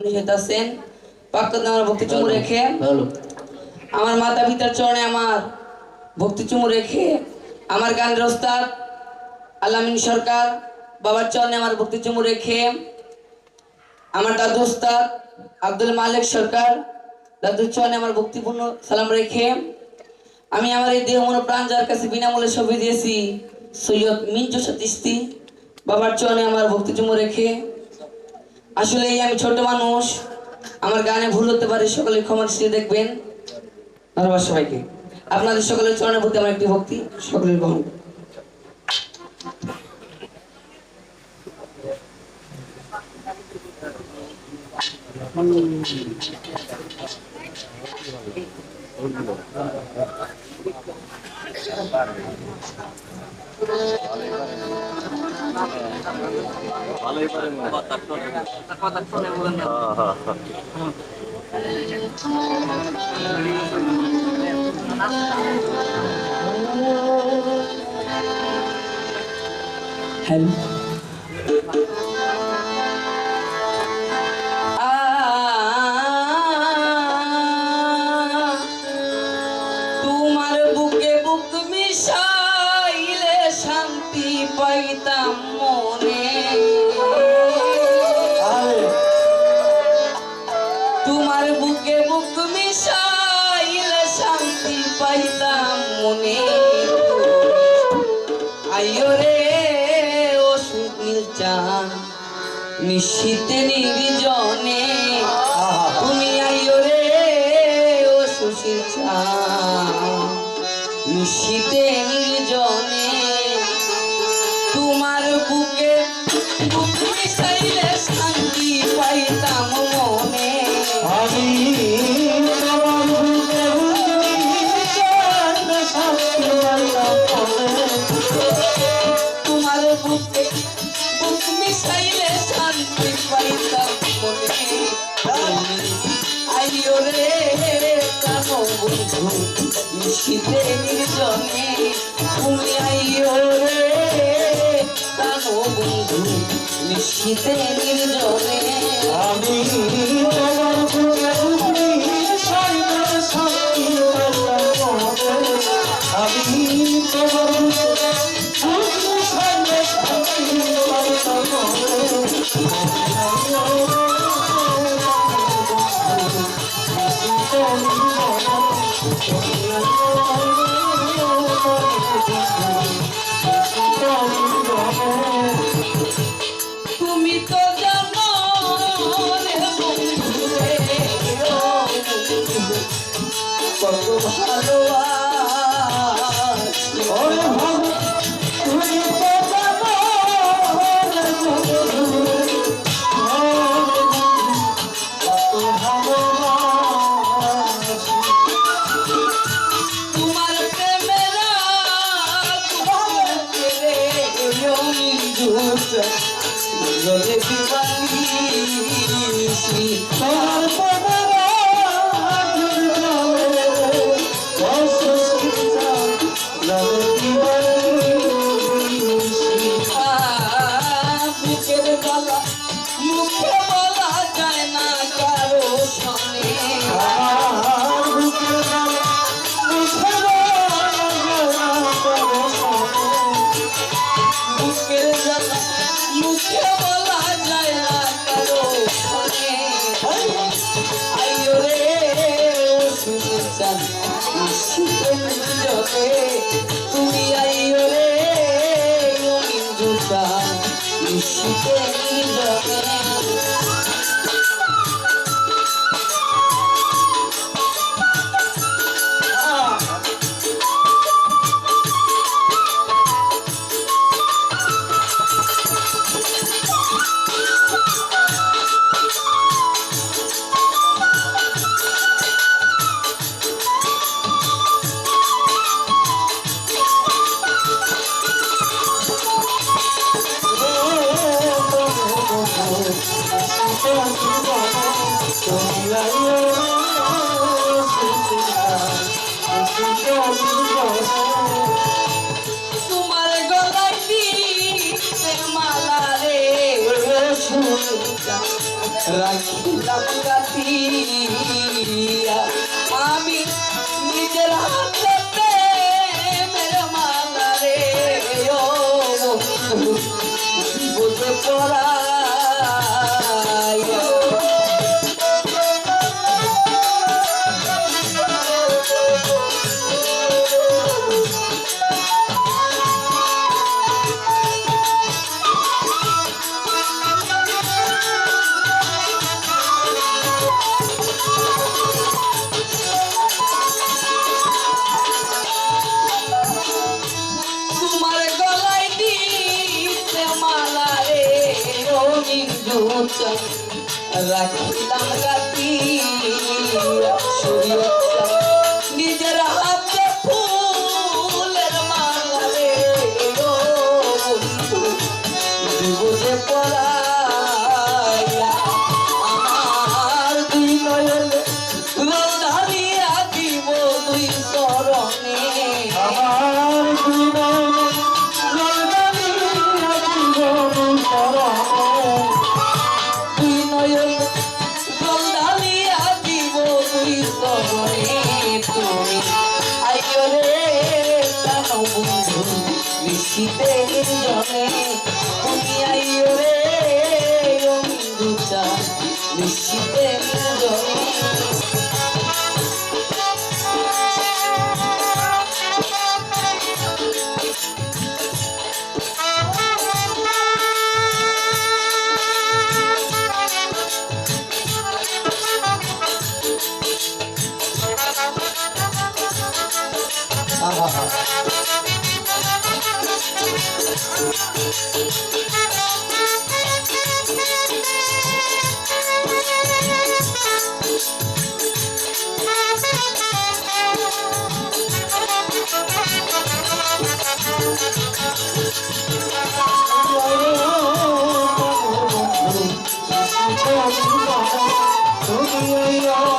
হইতাছেন পাক্কাতে আমার ভক্তি চুমু রেখে। আমার মাতা পিতার চরণে আমার ভক্তি চুমু রেখে আমার গানের ওস্তাদ আলামিন সরকার বাবার চরণে আমার ভক্তি চুমু রেখে আমার দাদু ওস্তাদ আব্দুল মালিক সরকার দাদুর চরণে আমার ভক্তিপূর্ণ সালাম রেখে আমি আমার এই দেহ মন প্রাণ যার কাছে বিনামূল্যে ছবি দিয়েছি সৈয়দ মিঞ্জু সতীস্তি বাবার চরণে আমার ভক্তি চুমু রেখে আসলে আমি ছোট মানুষ। আমার গানে ভুল হতে পারে, সকলে ক্ষমা দৃষ্টিতে দেখবেন। ধন্যবাদ সবাইকে। আপনাদের সকলের চরণের প্রতি আমার একটি ভক্তি, সকলের গ্রহণ Halo. kotak নিশীতে নির্জনে তুমি আইও রে, ও সুশীল শীতে নির্জনে তোমার বুকে, বুক মিশাইলে শান্তি পাইতাম মনে। আমি বন্ধু নিশীতে নির্জনে তুমি আইও রে কানো নির্জনে আমি ভালো তুমি আইও রে ও মিন্দুচান দিতে মালা রে রাখিলাম রাখিলাম রাতি নিজের হাতে ফুলের মালা রে বুঝে পড়া আমার দুই যাও বন্ধু বৃষ্টিতে জলে তুমি আইও বন্ধু চা বৃষ্টিতে জলে তুমি